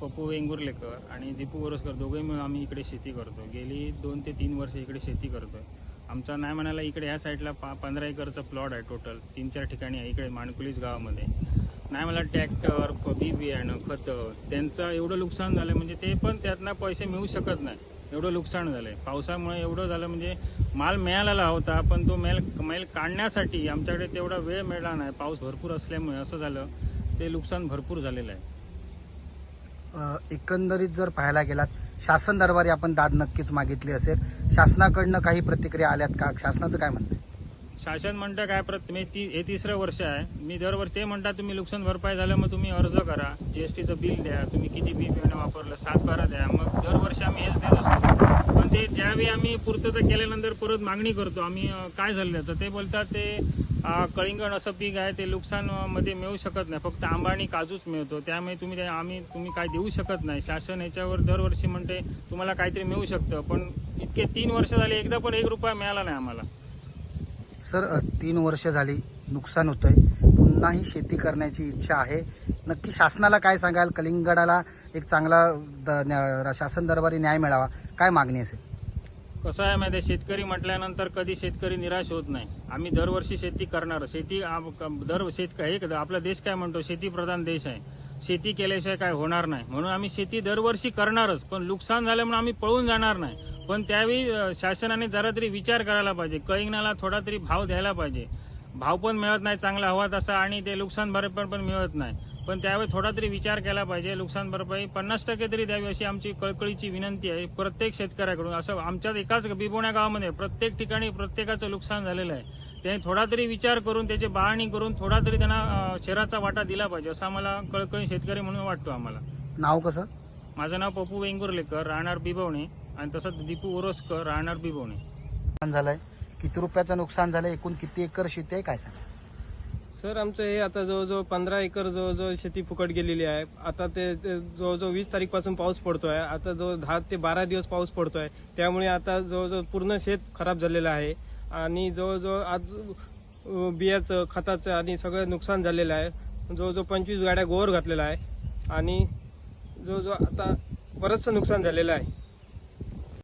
पप्पू वेंगुर्लेकर आणि दीपू गोरसकर दोघेही मिळून आम्ही इकडे शेती करतो. गेली दोन ते तीन वर्ष इकडे शेती करतोय. आमचा नाही म्हणायला इकडे ह्या साईडला पा पंधरा एकरचा प्लॉट आहे टोटल तीन चार ठिकाणी आहे इकडे माणकुलीस गावामध्ये. नाही मला ट्रॅक्टर बी बियाणं खतं त्यांचं एवढं नुकसान झालं म्हणजे ते पण त्यातनं पैसे मिळू शकत नाही. एवढं नुकसान झालं आहे पावसामुळे एवढं झालं म्हणजे माल मिळालेला होता पण तो मेल मेल काढण्यासाठी आमच्याकडे तेवढा वेळ मिळाला नाही. पाऊस भरपूर असल्यामुळे असं झालं. ते नुकसान भरपूर झालेलं आहे. एकंदरीत जर पाहायला गेलात शासन दरबारी आपण दाद नक्कीच मागितली असेल. शासनाकडनं काही प्रतिक्रिया आल्यात का? शासनाचं काय म्हणणं शासन म्हणतं काय प्रत मी ती हे तिसरं वर्ष आहे. मी दरवर्षी ते म्हणतात तुम्ही नुकसान भरपाई झालं मग तुम्ही अर्ज करा. जीएसटीचं बिल द्या. तुम्ही किती बी बियाणं वापरलं? सात बारा द्या. मग दरवर्षी आम्ही हेच देत असतो. पण ते आम्ही पूर्तता केल्यानंतर परत मागणी करतो. आम्ही काय झालं त्याचं? ते बोलतात ते कळिंगण असं पीक आहे ते नुकसानमध्ये मिळू शकत नाही. फक्त आंबा आणि काजूच मिळतो. त्यामुळे तुम्ही ते आम्ही तुम्ही काय देऊ शकत नाही. शासन याच्यावर दरवर्षी म्हणते तुम्हाला काहीतरी मिळू शकतं. पण इतके तीन वर्ष झाले एकदा पण एक रुपया मिळाला नाही आम्हाला. सर तीन वर्ष झाली नुकसान होतंय. पुन्हाही शेती करण्याची इच्छा आहे. नक्की शासनाला काय सांगाल? कलिंगडाला एक चांगला द- न्या- शासन दरबारी न्याय मिळावा. काय मागणी असेल कसं आहे माहिती आहे, शेतकरी म्हटल्यानंतर कधी शेतकरी निराश होत नाही. आम्ही दरवर्षी शेती करणार. शेती आम- दर शेत एक आपला देश काय म्हणतो? शेतीप्रधान देश आहे. शेती केल्याशिवाय काय होणार नाही. म्हणून आम्ही शेती दरवर्षी करणारच. पण नुकसान झालं म्हणून आम्ही पळून जाणार नाही. पण त्यावेळी शासनाने जरा तरी विचार करायला पाहिजे. कळिंगणाला थोडा तरी भाव द्यायला पाहिजे. भाव पण मिळत नाही चांगला हवा तसा आणि ते नुकसान भरपाई पण मिळत नाही. पण त्यावेळी थोडा तरी विचार केला पाहिजे नुकसान भरपाई. पन्नास टक्के तरी द्यावी अशी आमची कळकळीची विनंती आहे. प्रत्येक शेतकऱ्याकडून असं आमच्याच एकाच बिबोण्या गावामध्ये प्रत्येक ठिकाणी प्रत्येकाचं नुकसान झालेलं आहे. त्यांनी थोडा तरी विचार करून त्याची बाळणी करून थोडा तरी त्यांना शहराचा वाटा दिला पाहिजे असं आम्हाला कळकळी शेतकरी म्हणून वाटतो आम्हाला. नाव कसं? माझं नाव पप्पू वेंगुर्लेकर राहणार बिबवणे आणि तसंच दीपू ओरोसकर राहणार बिबवणे. झालंय. किती रुपयाचं नुकसान झालंय? एकूण किती एकर शेती आहे? काय सांगा? सर आमचं हे आता जवळजवळ पंधरा एकर जवळजवळ शेती फुकट गेलेली आहे. आता ते ते जवळजवळ वीस तारीखपासून पाऊस पडतोय. आता जवळ दहा ते बारा दिवस पाऊस पडतोय. त्यामुळे आता जवळजवळ पूर्ण शेत खराब झालेलं आहे. आणि जवळजवळ आज बियाचं खताचं आणि सगळं नुकसान झालेलं आहे. जवळजवळ पंचवीस गाड्या गोवर घातलेला आहे. आणि जवळजवळ आता बरंचसं नुकसान झालेलं आहे.